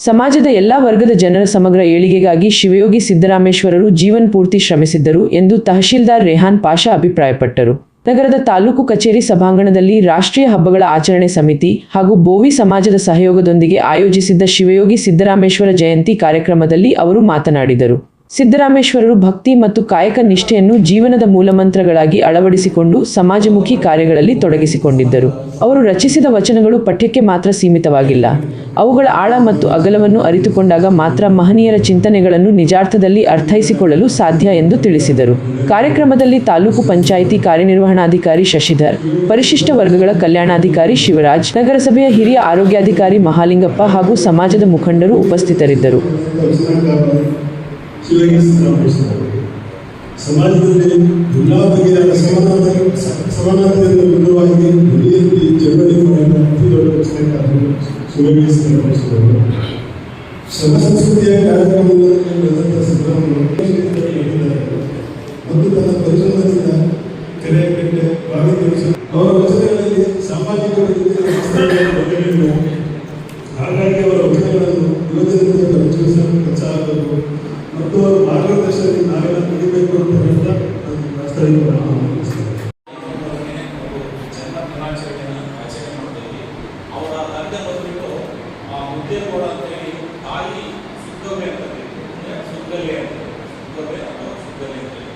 ಸಮಾಜದ ಎಲ್ಲಾ ವರ್ಗದ ಜನರ ಸಮಗ್ರ ಏಳಿಗೆಗಾಗಿ ಶಿವಯೋಗಿ ಸಿದ್ದರಾಮೇಶ್ವರರು ಜೀವನ್ ಪೂರ್ತಿ ಶ್ರಮಿಸಿದ್ದರು ಎಂದು ತಹಶೀಲ್ದಾರ್ ರೆಹಾನ್ ಪಾಷಾ ಅಭಿಪ್ರಾಯಪಟ್ಟರು. ನಗರದ ತಾಲೂಕು ಕಚೇರಿ ಸಭಾಂಗಣದಲ್ಲಿ ರಾಷ್ಟ್ರೀಯ ಹಬ್ಬಗಳ ಆಚರಣೆ ಸಮಿತಿ ಹಾಗೂ ಬೋವಿ ಸಮಾಜದ ಸಹಯೋಗದೊಂದಿಗೆ ಆಯೋಜಿಸಿದ್ದ ಶಿವಯೋಗಿ ಸಿದ್ದರಾಮೇಶ್ವರ ಜಯಂತಿ ಕಾರ್ಯಕ್ರಮದಲ್ಲಿ ಅವರು ಮಾತನಾಡಿದರು. ಸಿದ್ದರಾಮೇಶ್ವರರು ಭಕ್ತಿ ಮತ್ತು ಕಾಯಕ ನಿಷ್ಠೆಯನ್ನು ಜೀವನದ ಮೂಲಮಂತ್ರಗಳಾಗಿ ಅಳವಡಿಸಿಕೊಂಡು ಸಮಾಜಮುಖಿ ಕಾರ್ಯಗಳಲ್ಲಿ ತೊಡಗಿಸಿಕೊಂಡಿದ್ದರು. ಅವರು ರಚಿಸಿದ ವಚನಗಳು ಪಠ್ಯಕ್ಕೆ ಮಾತ್ರ ಸೀಮಿತವಾಗಿಲ್ಲ. ಅವುಗಳ ಆಳ ಮತ್ತು ಅಗಲವನ್ನು ಅರಿತುಕೊಂಡಾಗ ಮಾತ್ರ ಮಹನೀಯರ ಚಿಂತನೆಗಳನ್ನು ನಿಜಾರ್ಥದಲ್ಲಿ ಅರ್ಥೈಸಿಕೊಳ್ಳಲು ಸಾಧ್ಯ ಎಂದು ತಿಳಿಸಿದರು. ಕಾರ್ಯಕ್ರಮದಲ್ಲಿ ತಾಲೂಕು ಪಂಚಾಯಿತಿ ಕಾರ್ಯನಿರ್ವಹಣಾಧಿಕಾರಿ ಶಶಿಧರ್, ಪರಿಶಿಷ್ಟ ವರ್ಗಗಳ ಕಲ್ಯಾಣಾಧಿಕಾರಿ ಶಿವರಾಜ್, ನಗರಸಭೆಯ ಹಿರಿಯ ಆರೋಗ್ಯಾಧಿಕಾರಿ ಮಹಾಲಿಂಗಪ್ಪ ಹಾಗೂ ಸಮಾಜದ ಮುಖಂಡರು ಉಪಸ್ಥಿತರಿದ್ದರು. ಶಿವಯೋಗಿ ಸಿದ್ದರಾಮೇಶ್ವರರು ಸಮಾಜದಲ್ಲಿ ಎಲ್ಲ ಬಗೆಯ ಅಸಮಾನತೆ ಸಮಾನತೆಯನ್ನು ವಿರುದ್ಧವಾಗಿ ಧ್ವನಿಯಲ್ಲಿ ಮಾಡಿದ ಅತಿ ದೊಡ್ಡ ಶಿವಯೋಗಿ ಸಿದ್ದರಾಮೇಶ್ವರರು ಶ್ರಮ ಸಂಸ್ಕೃತಿಯ ಕಾರ್ಯಕ್ರಮದಲ್ಲಿ ನಡೆದಂಥ ಸಿದ್ದರಾಮಯ್ಯ ಮತ್ತು ತನ್ನ ಪರಿಶ್ರಮದಿಂದ ಕೆರೆ ಕಟ್ಟೆ ಬಾವಿ ಅವರ ವಚನಗಳಲ್ಲಿ ಸಾಮಾಜಿಕ ಅವಕಾಶದಲ್ಲಿ ನಾವೆಲ್ಲ ದುಡಿಬೇಕು ಅಂತ ಹೇಳ್ತಾ ನಾನು ಮಾಡ್ತಾ ಇದ್ದೀನಿ ಅವರ ತಂದೆ ಬಂದ್ಬಿಟ್ಟು ಆ ಮುದ್ದೆ ಅಂತ ಹೇಳಿ ತಾಯಿ ಅಂತ ಸುಗ್ಗಲೆ ಅಥವಾ ಸುಗ್ಗಲೆ ಅಂತ